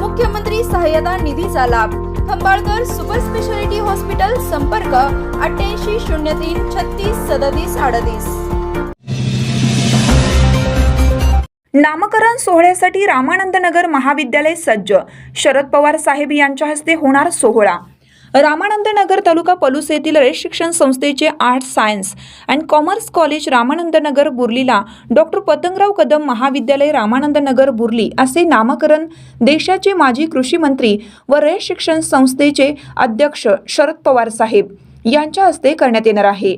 मुख्यमंत्री सहाय्यता निधीचा लाभ. खंबाळकर सुपर स्पेशालिटी हॉस्पिटल संपर्क अठ्ठ्याऐंशी शून्य तीन छत्तीस सदतीस अडतीस. नामकरण सोहळ्यासाठी रामानंद नगर महाविद्यालय सज्ज. शरद पवार साहेब यांच्या हस्ते होणार सोहळा. रामानंद नगर तालुका पलूस येथील रयत शिक्षण संस्थेचे arts science and commerce college Ramanand Nagar बुर्लीला doctor Patangrao Kadam महाविद्यालय रामानंद नगर बुर्ली असे नामकरण देशाचे माजी कृषी मंत्री व रयत शिक्षण संस्थेचे अध्यक्ष शरद पवार साहेब यांच्या हस्ते करण्यात येणार आहे.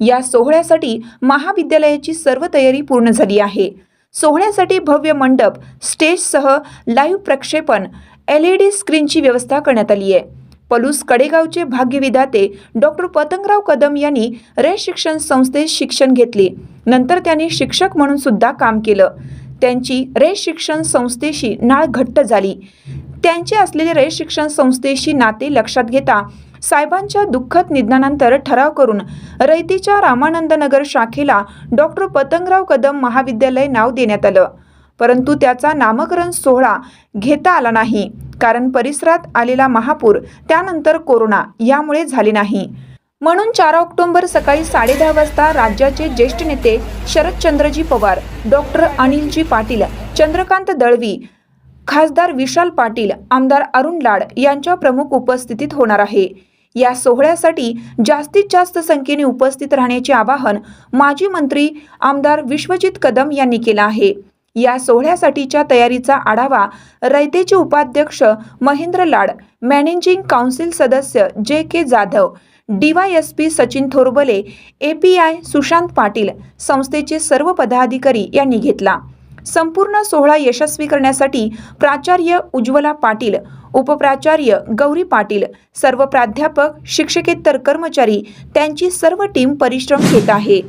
या सोहळ्यासाठी महाविद्यालयाची सर्व तयारी पूर्ण झाली आहे. सोहळ्यासाठी भव्य मंडप स्टेजसह लाईव्ह प्रक्षेपण एल ई डी स्क्रीनची व्यवस्था करण्यात आली आहे. पलूस कडेगावचे भाग्यविधाते डॉक्टर पतंगराव कदम यांनी रे शिक्षण संस्थेत शिक्षण घेतले. नंतर त्यांनी शिक्षक म्हणून सुद्धा काम केलं. त्यांची रे शिक्षण संस्थेशी नाळ घट्ट झाली. त्यांचे असलेले रे शिक्षण संस्थेशी नाते लक्षात घेता साहेबांच्या दुःखद निधनानंतर ठराव करून रयतीच्या रामानंद नगर शाखेला डॉक्टर पतंगराव कदम महाविद्यालय नाव देण्यात आलं. परंतु त्याचा नामकरण सोहळा घेता आला नाही. कारण परिसरात आलेला महापूर त्यानंतर कोरोना यामुळे झाले नाही. म्हणून चार ऑक्टोबर सकाळी साडेदहा वाजता राज्याचे ज्येष्ठ नेते शरदचंद्रजी पवार डॉक्टर अनिलजी पाटील चंद्रकांत दळवी खासदार विशाल पाटील आमदार अरुण लाड यांच्या प्रमुख उपस्थितीत होणार आहे. या सोहळ्यासाठी जास्तीत जास्त संख्येने उपस्थित राहण्याचे आवाहन माजी मंत्री आमदार विश्वजित कदम यांनी केलं आहे. या सोहळ्यासाठीच्या तयारीचा आढावा रयतेचे उपाध्यक्ष महेंद्र लाड मॅनेजिंग काउन्सिल सदस्य J K Jadhav DYSP Sachin Thorbale API Sushant Patil संस्थेचे सर्व पदाधिकारी यांनी घेतला. संपूर्ण सोहळा यशस्वी करण्यासाठी प्राचार्य उज्ज्वला पाटील उपप्राचार्य गौरी पाटील सर्व प्राध्यापक शिक्षकेतर कर्मचारी त्यांची सर्व टीम परिश्रम घेत आहे.